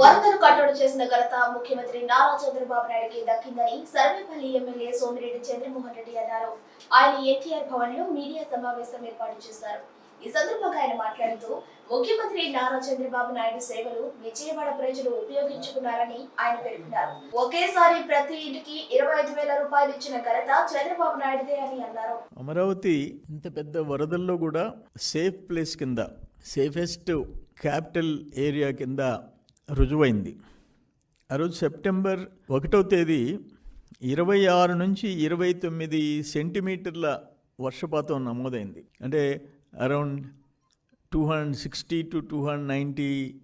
వరదలు కట్టడి చేసిన ఘనత ముఖ్యమంత్రి నారా చంద్రబాబు నాయుడుకి దక్కిందని సర్వేపల్లి ఎమ్మెల్యే సోమిరెడ్డి చంద్రమోహన్ రెడ్డి అన్నారు. ఆయన ఎన్టీఆర్ భవన్లో మీడియా సమావేశం ఏర్పాటు చేశారు. ఈ సందర్భంగా ఆయన మాట్లాడుతూ ముఖ్యమంత్రి నారా చంద్రబాబు నాయుడు సేవలు విజయవాడ ప్రజలు ఉపయోగించుకున్నారని ఆయన పేర్కొన్నారు. ఒకేసారి ప్రతి ఇంటికి ఇరవై ఐదు వేల రూపాయలు ఇచ్చిన ఘనత చంద్రబాబు నాయుడుదే అని అన్నారు. అమరావతి ఇంత పెద్ద వరదల్లో కూడా సేఫ్ ప్లేస్ కింద సేఫెస్ట్ క్యాపిటల్ ఏరియా కింద రుజువైంది. ఆ రోజు సెప్టెంబర్ ఒకటో తేదీ ఇరవై ఆరు నుంచి ఇరవై తొమ్మిది సెంటీమీటర్ల వర్షపాతం నమోదైంది. అంటే around two hundred sixty to two hundred ninety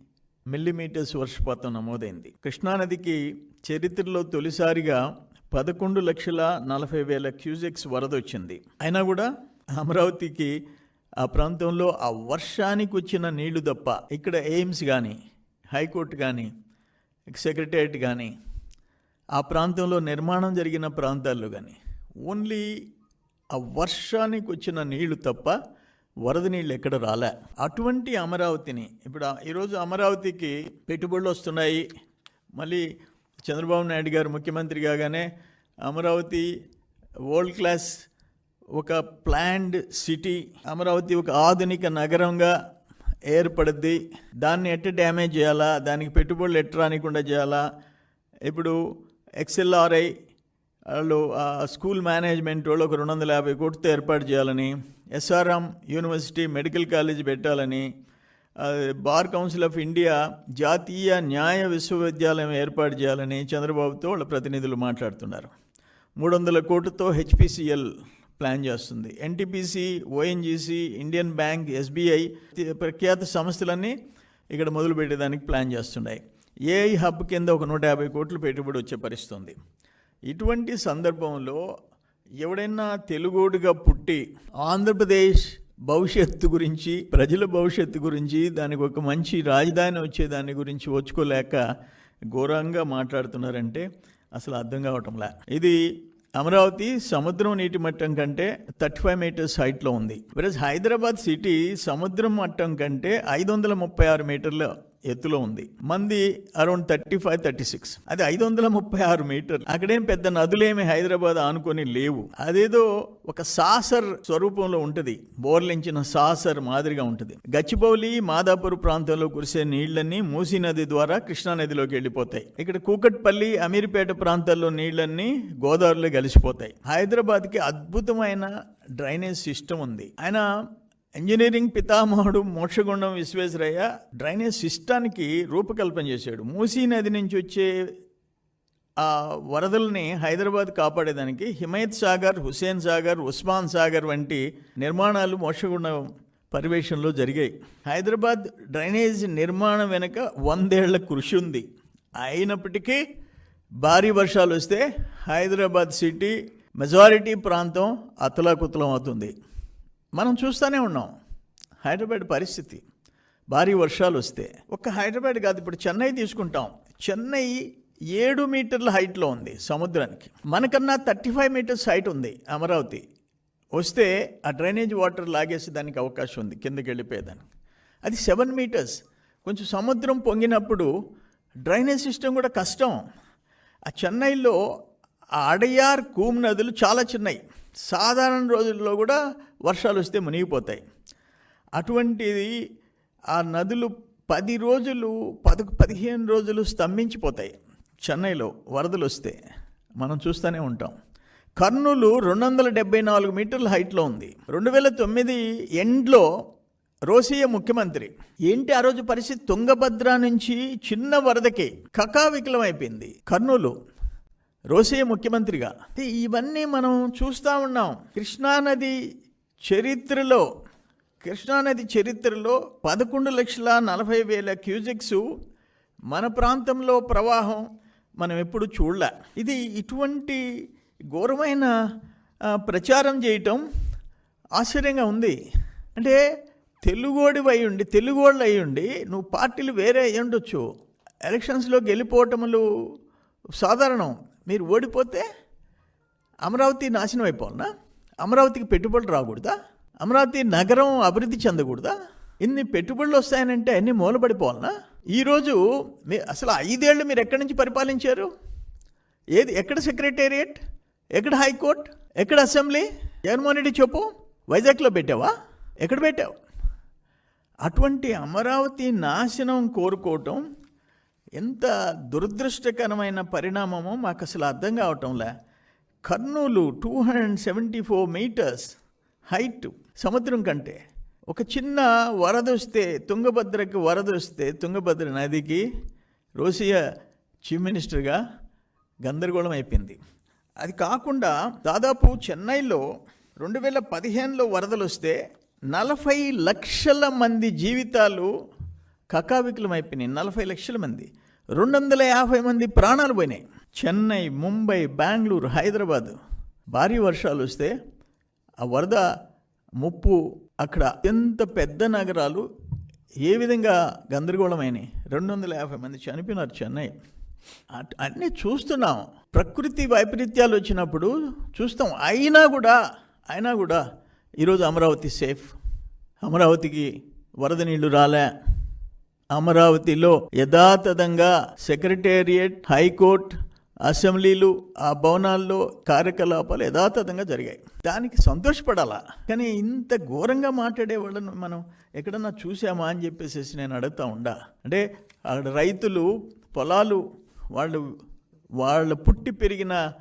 millimetres వర్షపాతం నమోదైంది. కృష్ణానదికి చరిత్రలో తొలిసారిగా పదకొండు లక్షల నలభై వేల క్యూజెక్స్ వరద వచ్చింది. అయినా కూడా అమరావతికి ఆ ప్రాంతంలో ఆ వర్షానికి వచ్చిన నీళ్ళు తప్ప ఇక్కడ ఎయిమ్స్ కానీ హైకోర్టు కానీ సెక్రటరియట్ కానీ ఆ ప్రాంతంలో నిర్మాణం జరిగిన ప్రాంతాల్లో కానీ ఓన్లీ ఆ వర్షానికి వచ్చిన నీళ్ళు తప్ప వరద నీళ్ళు ఎక్కడ రాలే. అటువంటి అమరావతిని ఇప్పుడు ఈరోజు అమరావతికి పెట్టుబడులు వస్తున్నాయి. మళ్ళీ చంద్రబాబు నాయుడు గారు ముఖ్యమంత్రి కాగానే అమరావతి వరల్డ్ క్లాస్ ఒక ప్లాండ్ సిటీ అమరావతి ఒక ఆధునిక నగరంగా ఏర్పడుద్ది. దాన్ని ఎట్ట డ్యామేజ్ చేయాలా? దానికి పెట్టుబడులు ఎట్ట రానికుండా చేయాలా? ఇప్పుడు ఎక్స్ఎల్ఆర్ఐ వాళ్ళు స్కూల్ మేనేజ్మెంట్ వాళ్ళు ఒక రెండు వందల యాభై కోట్లతో ఏర్పాటు చేయాలని ఎస్ఆర్ఎం యూనివర్సిటీ మెడికల్ కాలేజ్ పెట్టాలని బార్ కౌన్సిల్ ఆఫ్ ఇండియా జాతీయ న్యాయ విశ్వవిద్యాలయం ఏర్పాటు చేయాలని చంద్రబాబుతో వాళ్ళ ప్రతినిధులు మాట్లాడుతున్నారు. మూడు వందల కోట్లతో హెచ్పిసిఎల్ ప్లాన్ చేస్తుంది. NTPC ONGC Indian bank SBI ప్రఖ్యాత సంస్థలన్నీ ఇక్కడ మొదలు పెట్టేదానికి ప్లాన్ చేస్తున్నాయి. ఏఐ హబ్ కింద ఒక నూట యాభై కోట్లు పెట్టుబడి వచ్చే పరిస్థితి ఉంది ఇటువంటి సందర్భంలో ఎవడైనా తెలుగోడుగా పుట్టి ఆంధ్రప్రదేశ్ భవిష్యత్తు గురించి ప్రజల భవిష్యత్తు గురించి దానికి ఒక మంచి రాజధాని వచ్చే దాని గురించి వచ్చుకోలేక ఘోరంగా మాట్లాడుతున్నారంటే అసలు అర్థం కావటంలా. ఇది అమరావతి సముద్రం నీటి మట్టం కంటే థర్టీ ఫైవ్ మీటర్స్ హైట్లో ఉంది. వెరస్ హైదరాబాద్ సిటీ సముద్రం మట్టం కంటే ఐదు వందల ముప్పై ఆరు మీటర్ల ఎత్తులో ఉంది. మంది around thirty five thirty six అది ఐదు వందల ముప్పై ఆరు మీటర్లు అక్కడేం పెద్ద నదులేమి హైదరాబాద్ ఆనుకొని లేవు. అదేదో ఒక సాసర్ స్వరూపంలో ఉంటుంది. బోర్లించిన సాసర్ మాదిరిగా ఉంటుంది. గచ్చిబౌలి మాదాపూర్ ప్రాంతంలో కురిసే నీళ్ళన్నీ మూసీ నది ద్వారా కృష్ణా నదిలోకి వెళ్ళిపోతాయి. ఇక్కడ కూకట్పల్లి అమీర్పేట ప్రాంతాల్లో నీళ్ళన్నీ గోదావరిలో కలిసిపోతాయి హైదరాబాద్కి అద్భుతమైన డ్రైనేజ్ సిస్టమ్ ఉంది. ఆయన ఇంజనీరింగ్ పితామహుడు మోక్షగుండం విశ్వేశ్వరయ్య డ్రైనేజ్ సిస్టానికి రూపకల్పన చేశాడు. మూసీ నది నుంచి వచ్చే ఆ వరదల్ని హైదరాబాద్ కాపాడేదానికి హిమయత్ సాగర్ హుసేన్ సాగర్ ఉస్మాన్ సాగర్ వంటి నిర్మాణాలు మోక్షగుండం పరివేషంలో జరిగాయి. హైదరాబాద్ డ్రైనేజ్ నిర్మాణం వెనుక వందేళ్ళ కృషి ఉంది. అయినప్పటికీ భారీ వర్షాలు వస్తే హైదరాబాద్ సిటీ మెజారిటీ ప్రాంతం అతలాకుతలం అవుతుంది. మనం చూస్తూనే ఉన్నాం. హైదరాబాద్ పరిస్థితి. భారీ వర్షాలు వస్తే. ఒక్క హైదరాబాద్ కాదు ఇప్పుడు చెన్నై తీసుకుంటాం. చెన్నై ఏడు మీటర్ల హైట్లో ఉంది సముద్రానికి. మనకన్నా థర్టీ ఫైవ్ మీటర్స్ హైట్ ఉంది అమరావతి. వస్తే ఆ డ్రైనేజ్ వాటర్ లాగేసి దానికి అవకాశం ఉంది కిందకి వెళ్ళిపోయేదానికి. అది సెవెన్ మీటర్స్. కొంచెం సముద్రం పొంగినప్పుడు డ్రైనేజ్ సిస్టమ్ కూడా కష్టం. ఆ చెన్నైలో ఆ అడయార్ కూమ్ నదులు చాలా చిన్నవి సాధారణ రోజుల్లో కూడా వర్షాలు వస్తే మునిగిపోతాయి. అటువంటిది ఆ నదులు పది రోజులు పది పదిహేను రోజులు స్తంభించిపోతాయి. చెన్నైలో వరదలు వస్తే మనం చూస్తూనే ఉంటాం. కర్నూలు రెండు వందల డెబ్బై నాలుగు మీటర్ల హైట్లో ఉంది. రెండు వేల తొమ్మిది ఎండ్లో రోసియ ముఖ్యమంత్రి ఏంటి ఆ రోజు పరిస్థితి? తుంగభద్ర నుంచి చిన్న వరదకి కకావికలం అయిపోయింది కర్నూలు రోసియ ముఖ్యమంత్రిగా. ఇవన్నీ మనం చూస్తూ ఉన్నాం. కృష్ణానది చరిత్రలో కృష్ణానది చరిత్రలో పదకొండు లక్షల నలభై వేల క్యూజిక్స్ మన ప్రాంతంలో ప్రవాహం మనం ఎప్పుడు చూడలే. ఇది ఇటువంటి ఘోరమైన ప్రచారం చేయటం ఆశ్చర్యంగా ఉంది. అంటే తెలుగోడి అయ్యుండి ఉండి తెలుగోళ్ళు అయ్యుండి నువ్వు పార్టీలు వేరే అయ్యుండొచ్చు ఉండొచ్చు. ఎలక్షన్స్లో గెలిపోవటములు సాధారణం. మీరు ఓడిపోతే అమరావతి నాశనం అయిపోవాలనా? అమరావతికి పెట్టుబడులు రాకూడదా? అమరావతి నగరం అభివృద్ధి చెందకూడదా? ఇన్ని పెట్టుబడులు వస్తాయనంటే అన్ని మూలపడిపోవాలనా ఈరోజు మీ అసలు ఐదేళ్ళు మీరు ఎక్కడి నుంచి పరిపాలించారు? ఏది ఎక్కడ సెక్రటేరియట్? ఎక్కడ హైకోర్ట్? ఎక్కడ అసెంబ్లీ? జగన్మోహన్ రెడ్డి చెప్పు. వైజాగ్లో పెట్టావా? ఎక్కడ పెట్టావు? అటువంటి అమరావతి నాశనం కోరుకోవటం ఎంత దురదృష్టకరమైన పరిణామమో మాకు అసలు అర్థం కావటంలే. Kurnool two hundred and seventy four metres height సముద్రం కంటే. ఒక చిన్న వరద వస్తే తుంగభద్రకి వరద వస్తే తుంగభద్ర నదికి రోసియా చీఫ్ మినిస్టర్గా గందరగోళం అయిపోయింది. అది కాకుండా దాదాపు చెన్నైలో రెండు వేల పదిహేనులో వరదలు వస్తే నలభై లక్షల మంది జీవితాలు కకావికులం అయిపోయినాయి. నలభై లక్షల మంది. రెండు వందల యాభై మంది ప్రాణాలు పోయినాయి. చెన్నై ముంబై బెంగళూరు హైదరాబాద్. భారీ వర్షాలు వస్తే ఆ వరద ముప్పు అక్కడ అత్యంత పెద్ద నగరాలు ఏ విధంగా గందరగోళమైనవి రెండు వందల యాభై మంది చనిపోయినారు చెన్నై. అట్- అన్నీ చూస్తున్నాం. ప్రకృతి వైపరీత్యాలు వచ్చినప్పుడు చూస్తాం. అయినా కూడా అయినా కూడా ఈరోజు అమరావతి సేఫ్. అమరావతికి వరద నీళ్ళు రాలే. అమరావతిలో యథాతథంగా సెక్రటేరియట్ హైకోర్ట్ అసెంబ్లీలు ఆ భవనాల్లో కార్యకలాపాలు యథాతథంగా జరిగాయి. దానికి సంతోషపడాలా? కానీ ఇంత ఘోరంగా మాట్లాడే వాళ్ళను మనం ఎక్కడన్నా చూసామా అని చెప్పేసి నేను అడుగుతా ఉండా. అంటే అక్కడ రైతులు పొలాలు వాళ్ళు వాళ్ళు పుట్టి పెరిగిన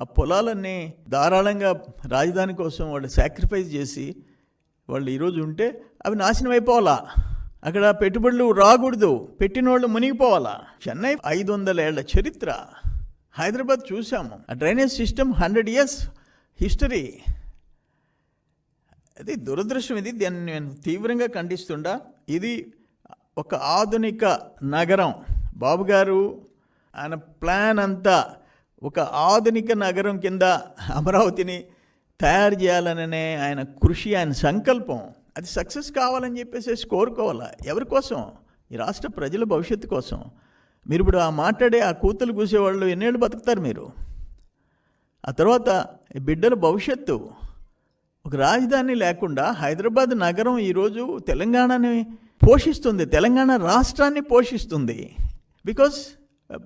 ఆ పొలాలన్నీ ధారాళంగా రాజధాని కోసం వాళ్ళు సాక్రిఫైస్ చేసి వాళ్ళు ఈరోజు ఉంటే అవి నాశనం అయిపోవాలా? అక్కడ పెట్టుబడులు రాకూడదు. పెట్టిన వాళ్ళు మునిగిపోవాలా? చెన్నై ఐదు వందల ఏళ్ళ చరిత్ర. హైదరాబాద్ చూసాము ఆ drainage system hundred years history. అది దురదృష్టం ఇది. దాన్ని నేను తీవ్రంగా ఖండిస్తుండా. ఇది ఒక ఆధునిక నగరం. బాబు గారు ఆయన ప్లాన్ అంతా ఒక ఆధునిక నగరం కింద అమరావతిని తయారు చేయాలననే ఆయన కృషి ఆయన సంకల్పం. అది సక్సెస్ కావాలని చెప్పేసి కోరుకోవాలా? ఎవరి కోసం? ఈ రాష్ట్ర ప్రజల భవిష్యత్తు కోసం. మీరు ఇప్పుడు ఆ మాట్లాడే ఆ కూతులు కూసేవాళ్ళు ఎన్నేళ్ళు బతుకుతారు మీరు? ఆ తర్వాత ఈ బిడ్డల భవిష్యత్తు. ఒక రాజధాని లేకుండా హైదరాబాద్ నగరం ఈరోజు తెలంగాణని పోషిస్తుంది. తెలంగాణ రాష్ట్రాన్ని పోషిస్తుంది. బికాస్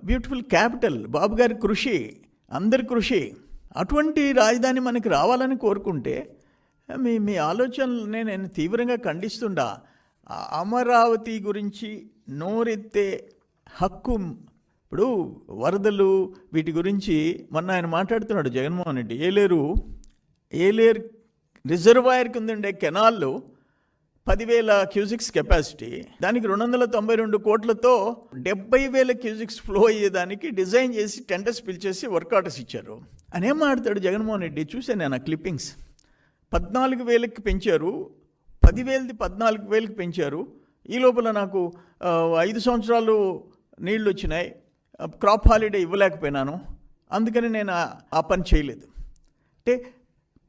బ్యూటిఫుల్ క్యాపిటల్ బాబు గారి కృషి అందరి కృషి. అటువంటి రాజధాని మనకి రావాలని కోరుకుంటే మీ మీ ఆలోచనలనే నేను తీవ్రంగా ఖండిస్తుండా. అమరావతి గురించి నోరెత్తే హక్కు ఇప్పుడు వరదలు వీటి గురించి మొన్న ఆయన మాట్లాడుతున్నాడు జగన్మోహన్ రెడ్డి. ఏలేరు ఏలేరు రిజర్వాయర్ కింద ఉండే కెనాల్లో పదివేల క్యూజిక్స్ కెపాసిటీ. దానికి రెండు వందల తొంభై రెండు కోట్లతో డెబ్బై వేల క్యూజిక్స్ ఫ్లో అయ్యేదానికి డిజైన్ చేసి టెండర్స్ పిలిచేసి వర్క్ ఆర్డర్స్ ఇచ్చారు. అనేం ఏం జగన్మోహన్ రెడ్డి? చూశాను నేను ఆ క్లిప్పింగ్స్. పద్నాలుగు వేలకి పెంచారు పదివేలది పద్నాలుగు వేలకి పెంచారు. ఈ లోపల నాకు ఐదు సంవత్సరాలు నీళ్ళు వచ్చినాయి క్రాప్ హాలిడే ఇవ్వలేకపోయినాను. అందుకని నేను ఆ- ఆ పని చేయలేదు. అంటే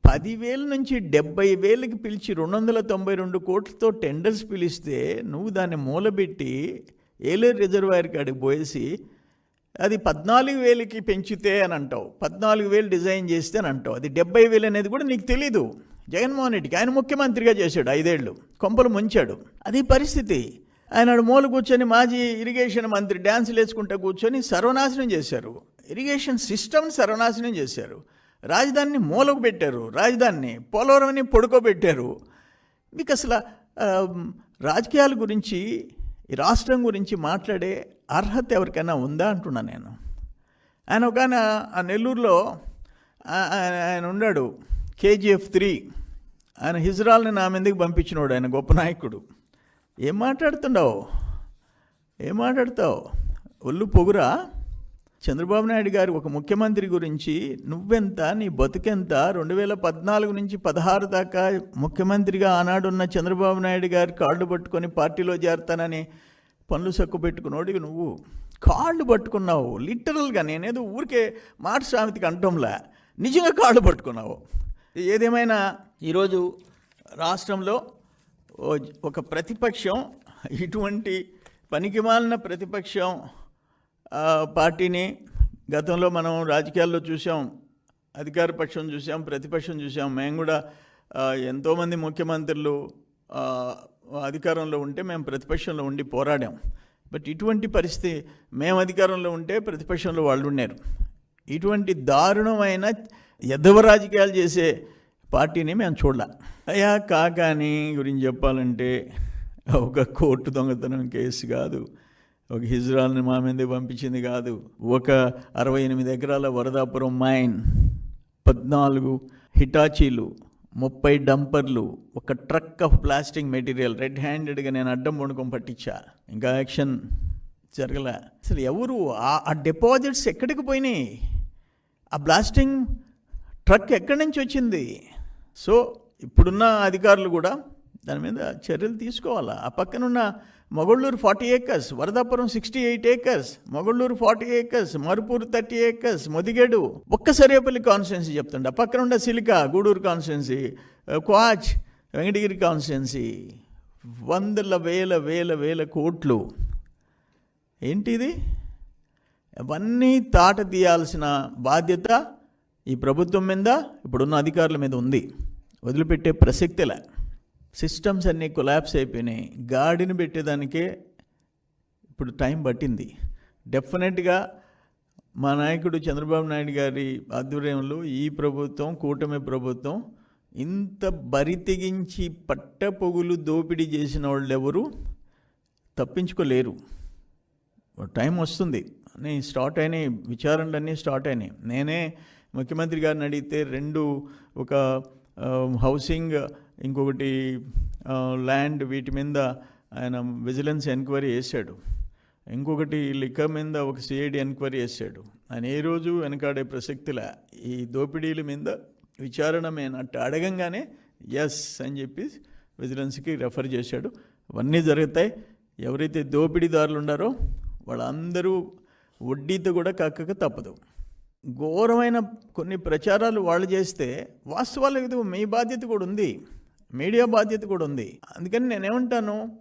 పదివేల నుంచి డెబ్బై వేలకి పిలిచి రెండు వందల తొంభై రెండు కోట్లతో టెండర్స్ పిలిస్తే నువ్వు దాన్ని మూలబెట్టి ఏలేరు రిజర్వాయర్ కాడికి పోయేసి అది పద్నాలుగు వేలకి పెంచితే అని అంటావు. పద్నాలుగు వేలు డిజైన్ చేస్తే అని అంటావు. అది డెబ్బై వేలు అనేది కూడా నీకు తెలీదు. జగన్మోహన్ రెడ్డికి ఆయన ముఖ్యమంత్రిగా చేశాడు ఐదేళ్ళు కొంపలు ముంచాడు. అది పరిస్థితి. ఆయన మూలు మూల కూర్చొని మాజీ ఇరిగేషన్ మంత్రి డ్యాన్సులు వేసుకుంటూ కూర్చొని సర్వనాశనం చేశారు. ఇరిగేషన్ సిస్టమ్ని సర్వనాశనం చేశారు. రాజధానిని మూలకు పెట్టారు. రాజధానిని పోలవరంని పొడుకోబెట్టారు. మీకు అసలు రాజకీయాల గురించి ఈ రాష్ట్రం గురించి మాట్లాడే అర్హత ఎవరికైనా ఉందా అంటున్నా నేను. ఆయన ఒక ఆయన ఆ నెల్లూరులో ఆయన ఆయన ఉన్నాడు. కేజీఎఫ్ త్రీ. ఆయన హిజ్రాల్ని నా మీదకి పంపించినోడు ఆయన గొప్ప నాయకుడు. ఏం మాట్లాడుతున్నావు ఏం మాట్లాడతావు? ఒళ్ళు పొగురా. చంద్రబాబు నాయుడు గారు ఒక ముఖ్యమంత్రి గురించి నువ్వెంత నీ బతుకెంత రెండు వేల పద్నాలుగు నుంచి పదహారు దాకా ముఖ్యమంత్రిగా ఆనాడున్న చంద్రబాబు నాయుడు గారు కాళ్ళు పట్టుకొని పార్టీలో చేరతానని పనులు సక్కు పెట్టుకున్నోడివి నువ్వు. కాళ్ళు పట్టుకున్నావు లిటరల్గా నేనేదో ఊరికే మాట సామెతికి అంటంలా. నిజంగా కాళ్ళు పట్టుకున్నావు. ఏదేమైనా ఈరోజు రాష్ట్రంలో ఒక ప్రతిపక్షం ఇటువంటి పనికిమాలిన ప్రతిపక్షం పార్టీని గతంలో మనం రాజకీయాల్లో చూసాం అధికార పక్షం చూసాం ప్రతిపక్షం చూసాం. మేము కూడా ఎంతోమంది ముఖ్యమంత్రులు అధికారంలో ఉంటే మేము ప్రతిపక్షంలో ఉండి పోరాడాం. బట్ ఇటువంటి పరిస్థితి మేము అధికారంలో ఉంటే ప్రతిపక్షంలో వాళ్ళు ఉన్నారు ఇటువంటి దారుణమైన ఎద్దవ రాజకీయాలు చేసే పార్టీని మేము చూడలే. అయ్యా కాకాని గురించి చెప్పాలంటే ఒక కోర్టు దొంగతనం కేసు కాదు. ఒక హిజ్రాల్ని మా మీద పంపించింది కాదు. ఒక అరవై ఎనిమిది ఎకరాల వరదాపురం మైన్ పద్నాలుగు హిటాచీలు ముప్పై డంపర్లు ఒక truck of plastic material red హ్యాండెడ్గా నేను అడ్డం వండుకొని పట్టించా. ఇంకా యాక్షన్ జరగలే. అసలు ఎవరు ఆ- ఆ డిపాజిట్స్ ఎక్కడికి పోయినాయి? ఆ బ్లాస్టింగ్ ట్రక్ ఎక్కడి నుంచి వచ్చింది? సో ఇప్పుడున్న అధికారులు కూడా దాని మీద చర్యలు తీసుకోవాలా? ఆ పక్కనున్న Mogallur forty acres Varadapuram sixty eight acres Mogallur forty acres Marupur thirty acres Modigedu ఒక్క సరేపల్లి కాన్స్టిట్యున్సీ చెప్తుండే. ఆ పక్కన ఉండే సిలికా గూడూరు కాన్స్టిట్యున్సీ క్వాచ్ వెంకటగిరి కాన్స్టిట్యున్సీ వందల వేల వేల వేల కోట్లు. ఏంటిది? అవన్నీ తాట తీయాల్సిన బాధ్యత ఈ ప్రభుత్వం మీద ఇప్పుడున్న అధికారుల మీద ఉంది. వదిలిపెట్టే ప్రసక్తిలా సిస్టమ్స్ అన్నీ కొలాప్స్ అయిపోయినాయి. గాడిని పెట్టేదానికే ఇప్పుడు టైం పట్టింది. డెఫినెట్గా మా నాయకుడు చంద్రబాబు నాయుడు గారి ఆధ్వర్యంలో ఈ ప్రభుత్వం కూటమి ప్రభుత్వం ఇంత బరి తెగించి పట్ట పొగులు దోపిడీ చేసిన వాళ్ళు ఎవరు తప్పించుకోలేరు. టైం వస్తుంది. అని స్టార్ట్ అయినాయి. విచారణలన్నీ స్టార్ట్ అయినాయి. నేనే ముఖ్యమంత్రి గారిని అడిగితే రెండు ఒక um, హౌసింగ్ ఇంకొకటి um, ల్యాండ్ వీటి మీద ఆయన విజిలెన్స్ ఎంక్వైరీ చేశాడు. ఇంకొకటి లిక్క మీద ఒక సిఐడి ఎంక్వైరీ చేశాడు. ఆయన ఏ రోజు వెనకాడే ప్రసక్తిలా ఈ దోపిడీల మీద విచారణ మేనట్టు అడగంగానే ఎస్ అని చెప్పి విజిలెన్స్కి రెఫర్ చేశాడు. అవన్నీ జరుగుతాయి. ఎవరైతే దోపిడీదారులు ఉన్నారో వాళ్ళందరూ వడ్డీతో కూడా కక్కక తప్పదు. ఘోరమైన కొన్ని ప్రచారాలు వాళ్ళు చేస్తే వాస్తవాలు ఇది మీ బాధ్యత కూడా ఉంది. మీడియా బాధ్యత కూడా ఉంది. అందుకని నేనేమంటాను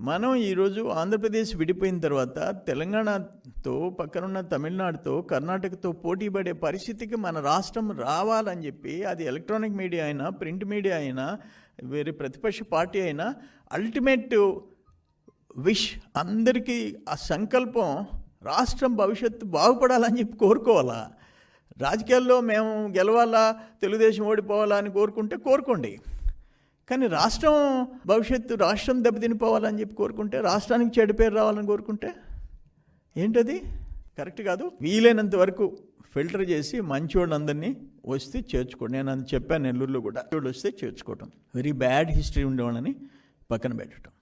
మనం ఈరోజు ఆంధ్రప్రదేశ్ విడిపోయిన తర్వాత తెలంగాణతో పక్కనున్న తమిళనాడుతో కర్ణాటకతో పోటీ పడే పరిస్థితికి మన రాష్ట్రం రావాలని చెప్పి అది ఎలక్ట్రానిక్ మీడియా అయినా ప్రింట్ మీడియా అయినా వేరే ప్రతిపక్ష పార్టీ అయినా అల్టిమేట్ విష్ అందరికీ ఆ సంకల్పం రాష్ట్రం భవిష్యత్తు బాగుపడాలని చెప్పి కోరుకోవాలా? రాజకీయాల్లో మేము గెలవాలా తెలుగుదేశం ఓడిపోవాలా అని కోరుకుంటే కోరుకోండి. కానీ రాష్ట్రం భవిష్యత్తు రాష్ట్రం దెబ్బతినిపోవాలని చెప్పి కోరుకుంటే రాష్ట్రానికి చెడు పేరు రావాలని కోరుకుంటే ఏంటది? కరెక్ట్ కాదు. వీలైనంత వరకు ఫిల్టర్ చేసి మంచోళ్ళు అందరినీ వస్తే చేర్చుకోండి. నేను అది చెప్పాను నెల్లూరులో కూడా. వస్తే చేర్చుకోవటం. వెరీ బ్యాడ్ హిస్టరీ ఉండేవాళ్ళని పక్కన పెట్టడం